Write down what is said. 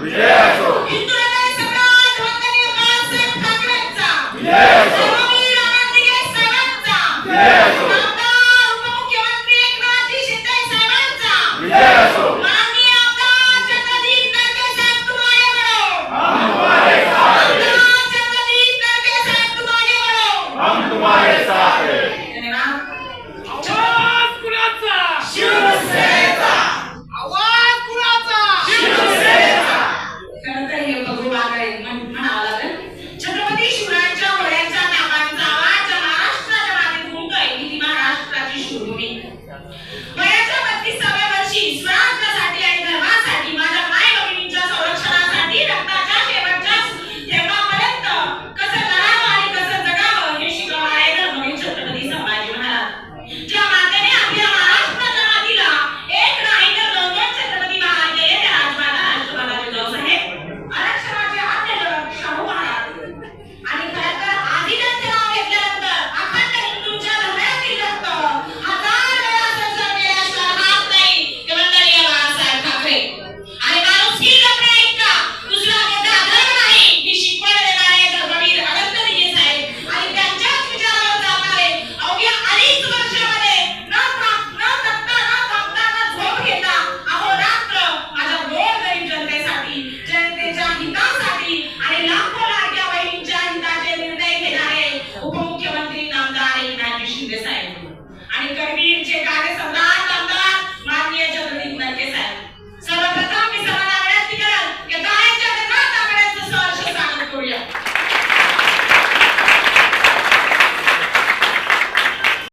विजय असो विजय असो छत्रपती शिवरायांच्या वड्यांचा नागांचा आवाज महाराष्ट्राच्या मागे गुंग आहे महाराष्ट्राची शिवभूमी. वयाच्या बत्तीसाव्या वर्षी 谢谢大家。